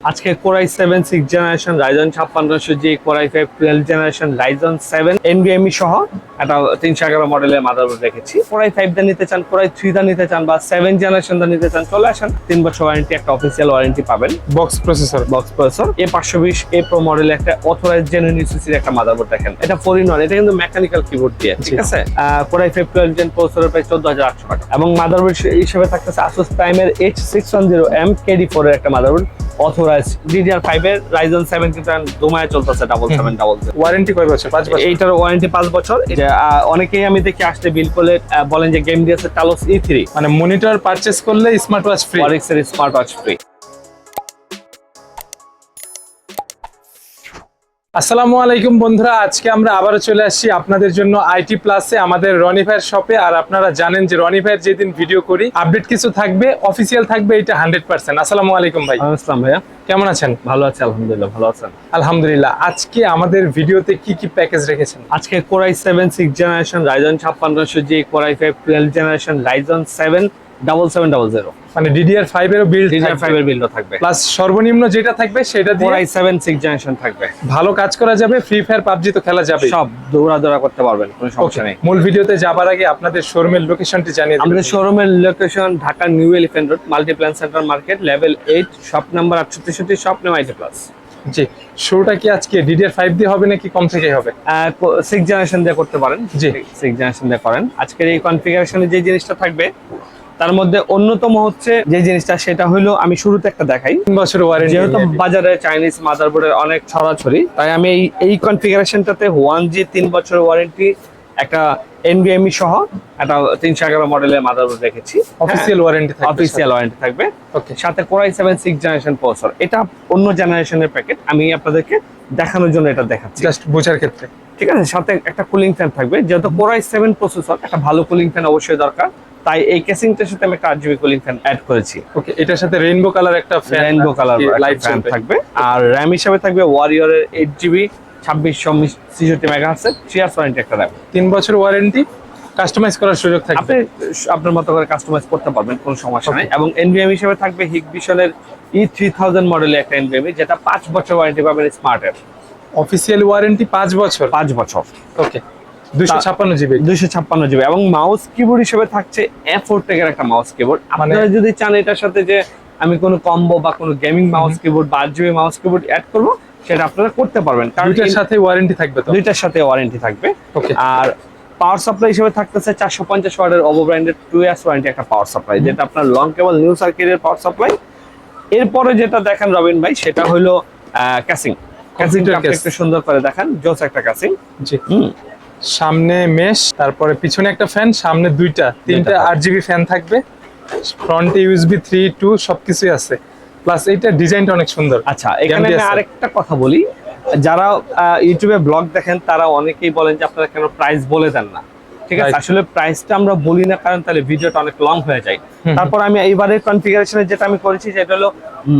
আজকে core i seven six generation Ryzen ছাপ্পান্নশো G core i five twelve generation Ryzen seven এনবিএমই সহ একটা তিনশো এগারো মডেলের মাদারবোর্ড রেখেছি। কোরাই ফাইভ দা নিতে চান কোরাই থ্রি দা নিতে চান বা সেভেন জেনারেশন দা নিতে চান চলে আসেন। তিন বছর ওয়ারেন্টি একটা অফিসিয়াল ওয়ারেন্টি পাবেন। Box processor box processor A পাঁচশো বিশ এ প্রো মডেলের একটা অথরাইজ জেনুইন ইউসিসির একটা মাদারবোর্ড দেখেন। এটা ফোর ইন ওয়ান এটা কিন্তু মেকানিক্যাল কিবোর্ড দিয়ে ঠিক। আছে? কোরাই ফাইভ টুয়েলভ জেন প্রসেসরের প্রায় চোদ্দ হাজার আটশো টাকা। এবং মাদারবোর্ড হিসেবে থাকতেছে আসুস প্রাইমের H six one zero M K D four এর একটা মাদারবোর্ড অথরাইজ ডিডিআর ফাইভ এর রাইজন সেভেন কিন্তু দুমায় চলতেছে ডাবল সেভেন ডাবল ওয়ারেন্টি কয় বছর? পাঁচ বছর? এইটার ওয়ারেন্টি পাঁচ বছর। অনেকেই আমি দেখি আসতে বিল করলে বলেন যে গেম দিয়েছে টালোস ই থ্রি মানে মনিটর পারচেজ করলে smart watch free smart watch free আসসালামু আলাইকুম বন্ধুরা আজকে আমরা আবারও চলে আসছি আপনাদের জন্য আইটি প্লাসে আমাদের রনি ভাইয়ের শপে। আর আপনারা জানেন যে রনি ভাইয়ের যেদিন ভিডিও করি আপডেট কিছু থাকবে অফিসিয়াল থাকবে এটা হান্ড্রেড পার্সেন্ট। আসসালামু আলাইকুম ভাই। আসসালাম ভাইয়া। কেমন আছেন? ভালো আছে আলহামদুলিল্লাহ ভালো আছেন? আলহামদুলিল্লাহ। আজকে আমাদের ভিডিওতে কি কি প্যাকেজ রেখেছেন? আজকে core i seven six generation Ryzen ছাপ্পান্নশো G core i five twelve generation Ryzen seven double seven double zero মানে ডিডিআর ফাইভ বিল্ড ডিজার ফাইভ এর থাকবে। প্লাস সর্বনিম্ন যেটা থাকবে সেটা দিয়ে কোরাই সেভেন সিক্স জেনারেশন থাকবে। ভালো কাজ করা যাবে ফ্রি ফায়ার পাবজি তো খেলা যাবে সব দৌড়াদৌড়া করতে পারবেন কোনো সমস্যা নেই। মূল ভিডিওতে যাবার আগে আপনাদের শোরুমের লোকেশনটি জানিয়ে দিন আমাদের শোরুমের location Dhaka new road Multiplan center market level eight shop number আটশো তেষট্টি শপ নেম আইটি প্লাস জি কি আজকে ডিডিআর ফাইভ দিয়ে হবে নাকি কম থেকে হবে? সিক্স জেনারেশন দিয়ে করতে পারেন। জি। সিক্স জেনারেশন দিয়ে করেন। আজকের এই কনফিগারেশনে যে জিনিসটা থাকবে তার মধ্যে অন্যতম হচ্ছে যে জিনিসটা সেটা হলো আমি শুরুতে একটা দেখাই। তিন বছর ওয়ারেন্টি যেহেতু বাজারে চাইনিজ মাদারবোর্ডের অনেক ছড়াছড়ি তাই আমি এই এই কনফিগারেশনটাতে ওয়ান জি তিন বছর ওয়ারেন্টি একটা এনবিএমই সহ একটা তিনশো এগারো মডেলের মাদারবোর্ড রেখেছি। অফিসিয়াল ওয়ারেন্টি থাকবে অফিসিয়াল ওয়ারেন্টি থাকবে। ওকে সাথে core i seven six generation processor এটা অন্য জেনারেশনের প্যাকেট আমি আপনাদেরকে দেখানোর জন্য এটা দেখাচ্ছি। জাস্ট বোঝার ক্ষেত্রে। ঠিক আছে? সাথে একটা কুলিং ফ্যান থাকবে। যেহেতু কোরাই সেভেন প্রসেসর একটা ভালো কুলিং ফ্যান অবশ্যই দরকার। তাই এই কেসিংটার সাথে আমি একটা আট জিবি কুলিং ফ্যান অ্যাড করেছি। ওকে এটার সাথে রেইনবো কালার একটা fan rainbow colour light fan থাকবে। আর র্যাম হিসাবে থাকবে ওয়ারিয়রের এইট জিবি ছাব্বিশশো ছেষট্টি মেগা হার্সের থ্রি ইয়ার্স ওয়ারেন্টি একটা র্যাম তিন বছর ওয়ারেন্টি কাস্টমাইজ করার সুযোগ থাকবে। আপনি আপনার মতো করে কাস্টমাইজ করতে পারবেন কোনো সমস্যা নেই। এবং এনবিএম হিসেবে থাকবে হিক ভিশনের ই থ্রি থাউজেন্ড মডেলের একটা এনবিএম যেটা পাঁচ বছর ওয়ারেন্টি পাবেন স্মার্টের অফিসিয়াল ওয়ারেন্টি পাঁচ বছর? পাঁচ বছর। ওকে এবং মাউস কিবোর্ড হিসেবে থাকছে এফোর টেকের একটা মাউস কিবোর্ড মানে- আপনারা যদি চান এটার সাথে যে আমি কোনো কম্বো বা কোনো গেমিং মাউস কিবোর্ড বা জিবি মাউস কিবোর্ড অ্যাড করব সেটা আপনারা করতে পারবেন। কারণ দুইটার সাথে ওয়ারেন্টি থাকবে তো? দুইটার সাথে ওয়ারেন্টি থাকবে। ওকে আর পাওয়ার সাপ্লাই হিসেবে থাকতেছে চারশো পঞ্চাশ ওয়ার্ডের ওভো ব্র্যান্ডের টু ইয়ার্স ওয়ারেন্টি একটা পাওয়ার সাপ্লাই যেটা আপনার লং কেবল নিউ সার্কিটের পাওয়ার সাপ্লাই এরপরে যেটা দেখেন রবিন ভাই সেটা হলো ক্যাসিং ক্যাসিংটা। একটু সুন্দর করে দেখেন জোস একটা ক্যাসিং জি। সামনে মেশ তারপরে পিছনে একটা ফ্যান সামনে দুইটা। তিনটা। আট জিবি ফ্যান থাকবে। ফ্রন্টে ইউএসবি থ্রি টু সবকিছুই আছে। প্লাস এইটা ডিজাইনটা অনেক সুন্দর। আচ্ছা এখানে আমি আরেকটা কথা বলি। যারা ইউটিউবে ব্লগ দেখেন তারা অনেকেই বলেন যে আপনারা কেন প্রাইস বলে দেন না। ঠিক আছে আসলে প্রাইসটা আমরা বলি না কারণ তাহলে ভিডিওটা অনেক লং হয়ে যায়। তারপর আমি এইবারের কনফিগারেশনে যেটা আমি করেছি সেটা হলো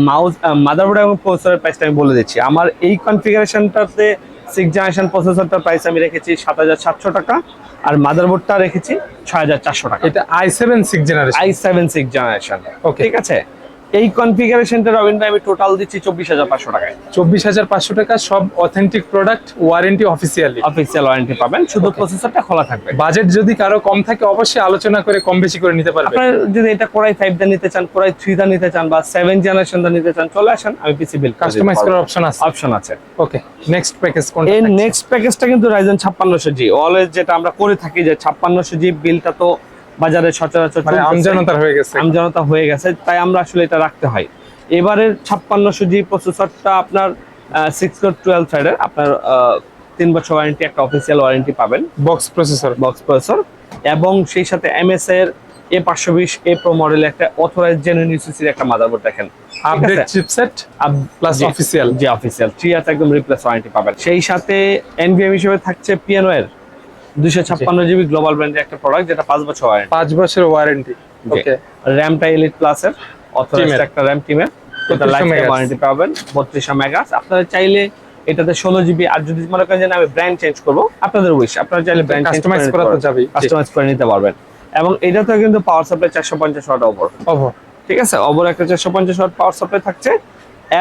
মাউস মাদারবোর্ড এবং প্রসেসরের প্রাইসটা আমি বলে দিচ্ছি। আমার এই কনফিগারেশনটাতে সিক্স জেনারেশন প্রসেসরটার প্রাইস আমি রেখেছি সাত হাজার সাতশো টাকা আর মাদারবোর্ডটা রেখেছি ছয় হাজার চারশো টাকা। এটা I seven six generation I seven six generation Okay. ঠিক আছে? এই কনফিগারেশনটা রবিন আমি টোটাল দিচ্ছি চব্বিশ হাজার পাঁচশো টাকায়। চব্বিশ হাজার পাঁচশো টাকা সব authentic product warranty officially official warranty পাবেন শুধু প্রসেসরটা খোলা থাকবে। বাজেট যদি কারও কম থাকে অবশ্যই আলোচনা করে কম বেশি করে নিতে পারবে। আপনার যদি এটা কোরাই ফাইভ দা নিতে চান কোরাই থ্রি দা নিতে চান বা সেভেন জেনারেশন দা নিতে চান চলে আসেন আমি পিসি বিল কাস্টমাইজ করার অপশন আছে। অপশন আছে। ওকে নেক্সট প্যাকেজ এর থাকছে? নেক্সট প্যাকেজটা কিন্তু রাইজেন ছাপ্পান্নশো জি অলওয়েজ যেটা আমরা করে থাকি যে ছাপ্পান্নশো জি বিলটা তো বাজারে সচরাচর মানে চলতেছে। আমজনতার হয়ে গেছে। আমজনতা হয়ে গেছে তাই আমরা আসলে এটা রাখতে হয়। এবারের ছাপ্পান্নশো জি প্রসেসরটা আপনার সিক্স কোর টুয়েলভ থ্রেডের আপনার তিন বছর ওয়ারেন্টি একটা অফিসিয়াল ওয়ারেন্টি পাবেন। বক্স প্রসেসর বক্স প্রসেসর এবং সেই সাথে এমএস এর এ পাঁচশো বিশ এ প্রো মডেলের একটা অথরাইজ জেনুইন ইউসিসির একটা মাদারবোর্ড দেখেন। আপডেট চিপসেট প্লাস অফিসিয়াল জি অফিসিয়াল থ্রি ইয়ার্স একদম রিপ্লেস ওয়ারেন্টি পাবেন। সেই সাথে এনভিএম হিসেবে থাকছে পিএনও এর। দুশো ছাপ্পান্ন জিবি গ্লোবাল ব্র্যান্ডের একটা প্রোডাক্ট যেটা পাঁচ বছর ওয়ারেন্টি পাঁচ বছর ওয়ারেন্টি ওকে র্যামটা এলিট প্লাস এর অথরাইজ একটা র্যাম টিমের এটা 3200 লাইফ ওয়ারেন্টি পাবেন বত্রিশশো মেগাস আপনারা চাইলে এটাতে ষোলো জিবি আর যদি মনে করেন যে আমি ব্র্যান্ড চেঞ্জ করব আপনাদের উইশ আপনারা চাইলে ব্র্যান্ড কাস্টমাইজ করা তো যাবেই। কাস্টমাইজ করে নিতে পারবেন। এবং এটাতে কিন্তু পাওয়ার সাপ্লাই চারশো পঞ্চাশ ওয়াট ওভার ওভো ঠিক আছে? ওভার একটা চারশো পঞ্চাশ ওয়াট পাওয়ার সাপ্লাই থাকছে।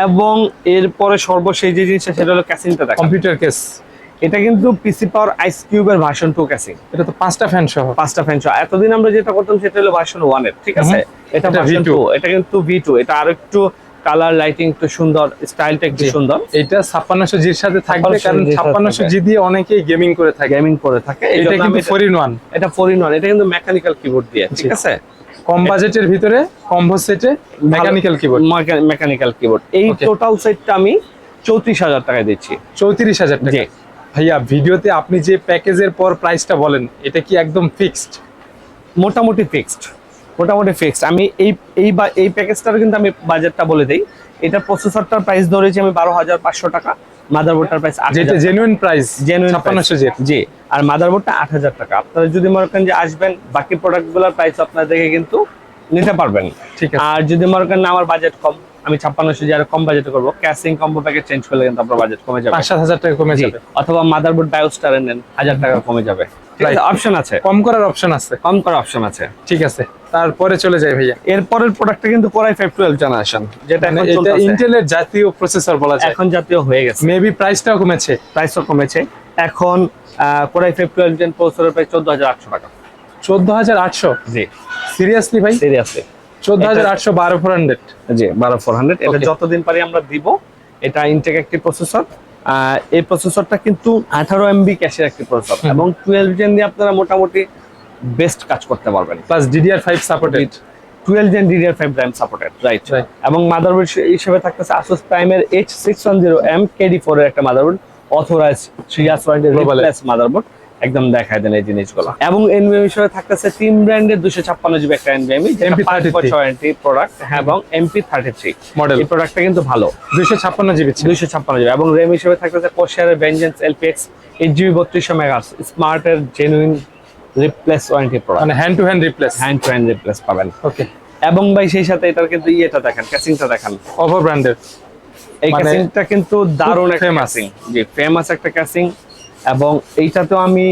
এবং এরপরে সর্বশেষ যে জিনিসটা সেটা হলো ক্যাসিংটা দেখা কম্পিউটার কেস এটা কিন্তু পিসি পাওয়ার আইস কিউবের ভার্সন টু ক্যাসিং এটা তো পাঁচটা ফ্যান সহ। পাঁচটা ফ্যান সহ। এতদিন আমরা যেটা করতাম সেটা হলো ভার্সন ওয়ানের ঠিক আছে? এটা ভার্সন টু এটা কিন্তু ভি টু এটা আরও একটু কালার লাইটিং একটু সুন্দর স্টাইলটা একটু সুন্দর। এটা ছাপ্পান্নশো জির সাথে থাকবে কারণ ছাপ্পান্নশো জি দিয়ে অনেকেই গেমিং করে থাকে। গেমিং করে থাকে এটা কিন্তু ফোর ইন ওয়ান এটা ফোর ইন ওয়ান এটা কিন্তু মেকানিক্যাল কিবোর্ড দিয়ে ঠিক আছে? কম বাজেটের ভিতরে কম্বো সেটে মেকানিক্যাল কিবোর্ড মেকানিক্যাল কিবোর্ড এই টোটাল সেটটা আমি চৌত্রিশ হাজার টাকায় দিচ্ছি। চৌত্রিশ হাজার টাকা ভাইয়া ভিডিওতে আপনি যে প্যাকেজের পর প্রাইসটা বলেন এটা কি একদম ফিক্সড মোটামুটি ফিক্সড মোটামুটি ফিক্সড আমি এই এই বা এই প্যাকেজটার কিন্তু আমি বাজেটটা বলে দিই। এটা প্রসেসরটার প্রাইস ধরেছি আমি বারো হাজার পাঁচশো টাকা মাদারবোর্ডটার প্রাইস যেটা জেনুইন প্রাইস জেনুইন ছাপ্পান্নশো জি আর মাদারবোর্ডটা আট হাজার টাকা। আপনারা যদি মনে করেন যে আসবেন বাকি প্রোডাক্টগুলোর প্রাইস আপনারা দেখে কিন্তু নিতে পারবেন। ঠিক আছে। আর যদি মনে করেন না আমার বাজেট কম আমি ছাপ্পান্নশো যে আরও কম বাজেট করব ক্যাশিং কম্বো প্যাকেজ চেঞ্জ করলে কিন্তু আপনার বাজেট কমে যাবে। সাত হাজার টাকা কমে যাবে। অথবা মাদারবোর্ড বায়োস্টার নেন হাজার টাকা কমে যাবে. অপশন আছে কম করার অপশন আছে। কম করার অপশন আছে। ঠিক আছে তারপরে চলে যাই ভাইয়া। এরপরের প্রোডাক্টটা কিন্তু কোরাই ফাইভ টুয়েলভ জেনারেশন যেটা মানে এটা ইন্টেলের জাতীয় প্রসেসর বলা যায়। এখন জাতীয় হয়ে গেছে। মেবি প্রাইসটাও কমেছে। প্রাইসও কমেছে। এখন কোরাই ফাইভ টুয়েলভ জেন প্রসেসরের হাজার আটশো টাকা। চোদ্দ হাজার আটশো? জি। সিরিয়াসলি ভাই? সিরিয়াসলি জি এটা যতদিন পারি আমরা দিব। এটা ইনটেক একটি প্রসেসর এই প্রসেসরটা কিন্তু আঠারো এমবি ক্যাশের একটি প্রসেসর এবং টুয়েলভ জেন দিয়ে আপনারা মোটামুটি বেস্ট কাজ করতে পারবেন। প্লাস সাপোর্টেড জেন রাইট এবং মাদারবোর্ড হিসেবে থাকতেছে এর একটা motherboard authorize three years warranty replace motherboard একদম দেখায় দেন এই জিনিসগুলো। এবং এনবিএম হিসেবে থাকতেছে তিন ব্র্যান্ডের দুশো ছাপ্পান্ন জিবি একটা এনবিএমই MP33 ওয়ারেন্টি প্রোডাক্ট হ্যাঁ। এবং এমপি থার্টি থ্রি মডেল এই প্রোডাক্টটা কিন্তু ভালো। দুইশো ছাপ্পান্ন জিবি দুইশো ছাপ্পান্ন জিবি এবং র্যাম হিসেবে থাকতেছে কোশিয়ারের ভেঞ্জেন্স এলপিএক্স এইট জিবি বত্রিশশো মেগাস স্মার্টের জেনুইন রিপ্লেস ওয়ারেন্টি প্রোডাক্ট মানে hand to hand replace hand to hand replace পাবেন। ওকে এবং ভাই সেই সাথে এটার কিন্তু ইয়েটা দেখেন ক্যাসিংটা দেখেন। ওভার ব্র্যান্ডের এই মানে ক্যাসিংটা কিন্তু দারুণ একটা। ক্যাসিং জি ফেমাস একটা ক্যাসিং এবং এইটাতেও আমি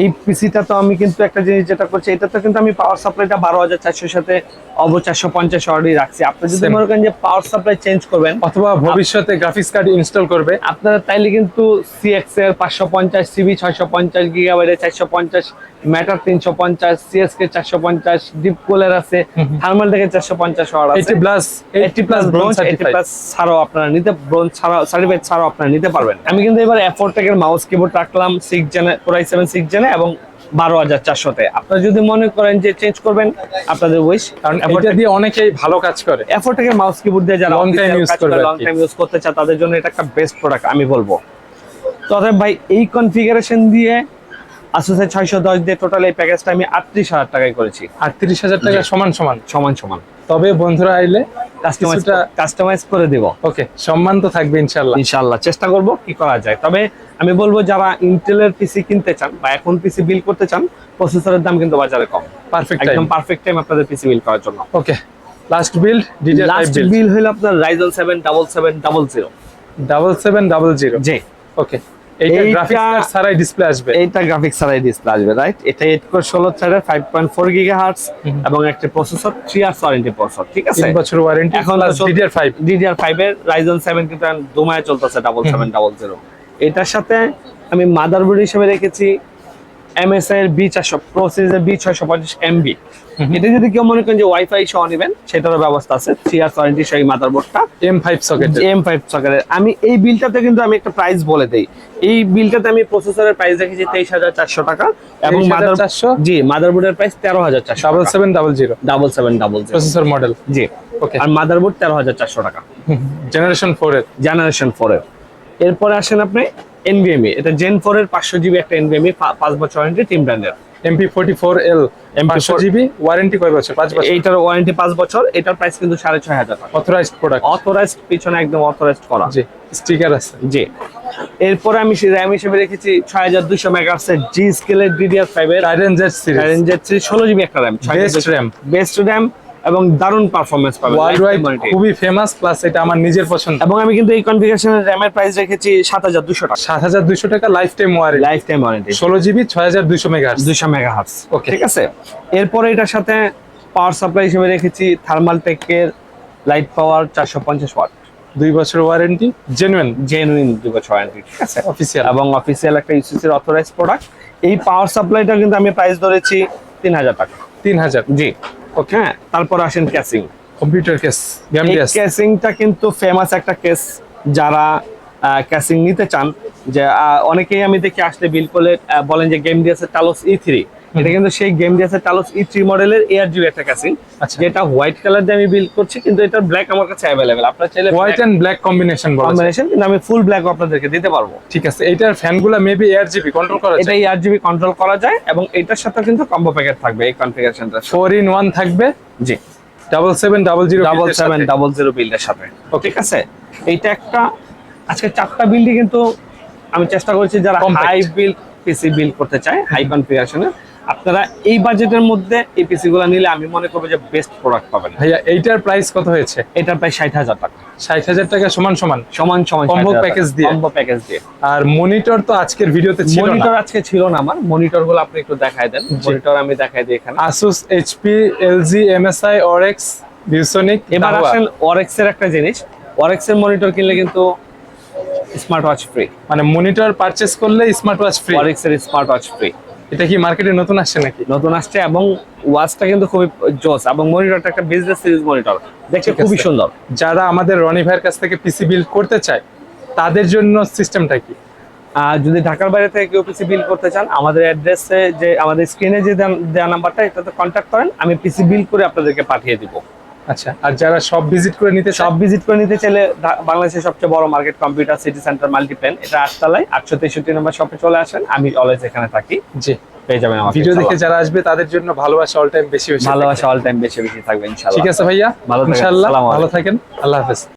এই পিসিটা তো আমি কিন্তু একটা জিনিস যেটা করছি এটা তো কিন্তু আমি পাওয়ার সাপ্লাইটা বারো হাজার চারশোর সাথে অব চারশো পঞ্চাশ অলরেডি রাখছি। আপনি যদি মনে করেন যে পাওয়ার সাপ্লাই চেঞ্জ করবেন অথবা ভবিষ্যতে গ্রাফিক্স কার্ড ইনস্টল করবে। আপনারা তাইলে কিন্তু সিএক্স এর পাঁচশো পঞ্চাশ সিবি ছয়শো পঞ্চাশ গিগাবাইটের চারশো পঞ্চাশ ম্যাটার তিনশো পঞ্চাশ সিএসকে চারশো পঞ্চাশ ডিপ কুলার আছে থার্মাল থেকে চারশো পঞ্চাশ হওয়ার আছে। Plus eighty plus bronze eighty plus ছাড়াও আপনারা নিতে ব্রোঞ্জ ছাড়াও সার্টিফাইড ছাড়াও আপনারা নিতে পারবেন। আমি কিন্তু এবার এফোর টেকের মাউস কিবোর্ড রাখলাম six gen core i seven six gen এবং বারো হাজার চারশোতে। আপনারা যদি মনে করেন যে চেঞ্জ করবেন আপনাদের উইশ কারণ এটা দিয়ে অনেকেই ভালো কাজ করে। এফোর টেকের মাউস কিবোর্ড দিয়ে যারা Long time use করবে লং টাইম ইউজ করতে চায় তাদের জন্য এটা একটা বেস্ট প্রোডাক্ট আমি বলব। তবে ভাই এই কনফিগারেশন দিয়ে আসুসের ছয়শো দশ দিয়ে টোটাল এই প্যাকেজটা আমি আটত্রিশ হাজার টাকায় করেছি। আটত্রিশ হাজার টাকা সমান সমান। সমান সমান। তবে বন্ধুরা আইলে কাস্টমাইজ করে দিব। ওকে সম্মান তো থাকবে ইনশাল্লাহ ইনশাল্লাহ চেষ্টা করব কি করা যায়। তবে আমি বলব যারা ইন্টেলের পিসি কিনতে চান বা এখন পিসি বিল করতে চান প্রসেসরের দাম কিন্তু বাজারে কম। পারফেক্ট একদম পারফেক্ট টাইম আপনাদের পিসি বিল করার জন্য। Okay last build DDR last build হলো আপনার Ryzen seven double seven double double double G. Okay. এইটা- গ্রাফিক্স ছাড়াই ডিসপ্লে আসবে। এইটা গ্রাফিক্স ছাড়াই ডিসপ্লে আসবে রাইট এটা এইট কোর ষোলো থ্রেডের ফাইভ পয়েন্ট ফোর গিগা এবং একটা processor three years warranty processor ঠিক আছে? বছর ওয়ারেন্টি এখন এর কিন্তু দুমায় চলতেছে এটার সাথে আমি মাদারবোর্ড হিসেবে রেখেছি এমএসআই এর বি চারশো প্রো সিরিজের বি ছয়শো পঞ্চাশ এমবি এটা যদি কেউ মনে করেন যে ওয়াইফাই সহ নেবেন সেটারও ব্যবস্থা আছে। থ্রি ইয়ার্স ওয়ারেন্টি সেই মাদারবোর্ডটা M five socket M five সকেটের আমি এই বিলটাতে কিন্তু আমি একটা প্রাইস বলে দেই। এই বিলটাতে আমি প্রসেসরের প্রাইস রেখেছি তেইশ হাজার চারশো টাকা এবং 23,400 মাদার জি মাদারবোর্ডের প্রাইস তেরো হাজার চারশো। Double seven double zero double seven double processor model G. Okay আর মাদারবোর্ড তেরো হাজার চারশো টাকা। জেনারেশন ফোর এর জেনারেশন ফোর এর এরপরে আসেন আপনি এনভিএমই এটা জেন ফোর এর পাঁচশো জিবি একটা এনভিএমই পাঁচ বছর ওয়ারেন্টি টিম ব্র্যান্ডের MP forty four L MP4 পাঁচশো জিবি ওয়ারেন্টি কয় বছর? পাঁচ বছর। এইটার ওয়ারেন্টি পাঁচ বছর এটার প্রাইস কিন্তু সাড়ে ছয় হাজার টাকা। অথরাইজড প্রোডাক্ট অথরাইজড পিছনে একদম অথরাইজড করা। জি স্টিকার আছে। জি। এরপরে আমি সেই র্যাম হিসেবে রেখেছি ছয় হাজার দুশো মেগাহার্সের জি স্কেলের ডিডিআর ফাইভ এর টাইরেন জেড সিরিজ রেঞ্জের ষোলো জিবি একটা RAM Best RAM। Best RAM এবং দারুণ পারফরমেন্স পাবেন। ওয়ার্ল্ড খুবই ফেমাস প্লাস এটা আমার নিজের পছন্দ। এবং আমি কিন্তু এই কনফিগারেশনের র্যামের প্রাইস রেখেছি সাত হাজার দুশো টাকা। সাত হাজার দুইশো টাকা life time warranty life time warranty ষোলো জিবি ছয় হাজার দুইশো মেগা দুশো মেগা হার্স ঠিক আছে? এরপরে এটার সাথে পাওয়ার সাপ্লাই হিসেবে রেখেছি থার্মাল টেকের লাইট পাওয়ার চারশো পঞ্চাশ ওয়াট দুই বছর ওয়ারেন্টি জেনুইন জেনুইন দুই বছর ওয়ারেন্টি ঠিক আছে? অফিসিয়াল এবং অফিসিয়াল একটা ইউসিসির অথরাইজ প্রোডাক্ট এই পাওয়ার সাপ্লাইটা কিন্তু আমি প্রাইস ধরেছি তিন হাজার টাকা। তিন হাজার। জি। ওকে তারপর আসেন ক্যাসিং কম্পিউটার কেস এই ক্যাসিংটা কিন্তু ফেমাস একটা কেস যারা ক্যাসিং নিতে চান। যে অনেকেই আমি দেখি আসলে বিল করলে বলেন যে গেম দিয়েছে টালোস ই থ্রি এটা কিন্তু সেই গেম দিয়েছে টালোস ই থ্রি মডেলের এয়ার জিবি একটা ক্যাসিং আচ্ছা। যেটা হোয়াইট কালার দিয়ে আমি বিল করছি কিন্তু এটার ব্ল্যাক আমার কাছে অ্যাভেলেবেল আপনার চাইলে white and black combination combination কিন্তু আমি ফুল ব্ল্যাক আপনাদেরকে দিতে পারব। ঠিক আছে এইটার ফ্যানগুলো মেবি এয়ার জিবি কন্ট্রোল করা এটা যায় এয়ার জিবি কন্ট্রোল করা যায় এবং এটার সাথে কিন্তু কম্বো প্যাকেট থাকবে এই কনফিগারেশনটা ফোর ইন ওয়ান থাকবে? জি। Double seven double zero double seven double zero বিল্ডের সাথে। ঠিক আছে? এইটা একটা আজকে চারটা বিল্ডই কিন্তু আমি চেষ্টা করছি যারা হাই বিল পিসি বিল করতে চায় হাই কনফিগারেশনের আপনারা এই বাজেটের মধ্যে এই পিসি গুলো নিলে আমি মনে করব যে বেস্ট প্রোডাক্ট পাবেন। ভাইয়া এইটার প্রাইস কত হয়েছে? এটা প্রায় ষাট হাজার টাকা। ষাট হাজার টাকা সমান সমান? সমান সমান package দিয়ে? কম্বো প্যাকেজ দিয়ে। আর মনিটর তো আজকের ভিডিওতে ছিল মনিটর আজকে ছিল না আমার। মনিটরগুলো আপনি একটু দেখায় দেন। মনিটর আমি দেখাই দিই এখানে। আসুস এইচপি এলজি এমএসআই অরেক্স ভিউসনিক এবার আসেন ওয়ারেক্স এর একটা জিনিস। এর মনিটর কিনলে কিন্তু স্মার্ট ওয়াচ ফ্রি মানে মনিটর পারচেজ করলে স্মার্ট ওয়াচ ফ্রি ওয়ারেক্স এর স্মার্ট ওয়াচ ফ্রি এটা কি মার্কেটে নতুন আসছে নাকি? নতুন আসছে এবং ওয়াচটা কিন্তু খুবই জোস এবং মনিটরটা একটা বিজনেস সিরিজ মনিটর দেখতে খুবই সুন্দর। যারা আমাদের রনি ভাইয়ের কাছ থেকে পিসি বিল্ড করতে চায় তাদের জন্য সিস্টেমটা কি? আর যদি ঢাকার বাইরে থেকে কেউ পিসি বিল করতে চান আমাদের অ্যাড্রেসে যে আমাদের স্ক্রিনে যে দেওয়া নাম্বারটা এটাতে কন্ট্যাক্ট করেন আমি পিসি বিল করে আপনাদেরকে পাঠিয়ে দিব। আচ্ছা আর যারা সব ভিজিট করে নিতে সব ভিজিট করে নিতে চাইলে বাংলাদেশের সবচেয়ে বড় market computer city center Multiplan এটা আটতলায় আটশো তেষট্টি নম্বর শপে চলে আসেন আমি অলওয়েজ এখানে থাকি। জি। পেয়ে যাবেন আমার ভিডিও দেখে যারা আসবে তাদের জন্য ভালোবাসা অল টাইম বেশি বেশি ভালোবাসা অল টাইম বেশি বেশি থাকবে ইনশাআল্লাহ। ঠিক আছে ভাইয়া? ভালো। ইনশাআল্লাহ ভালো থাকেন আল্লাহ হাফেজ।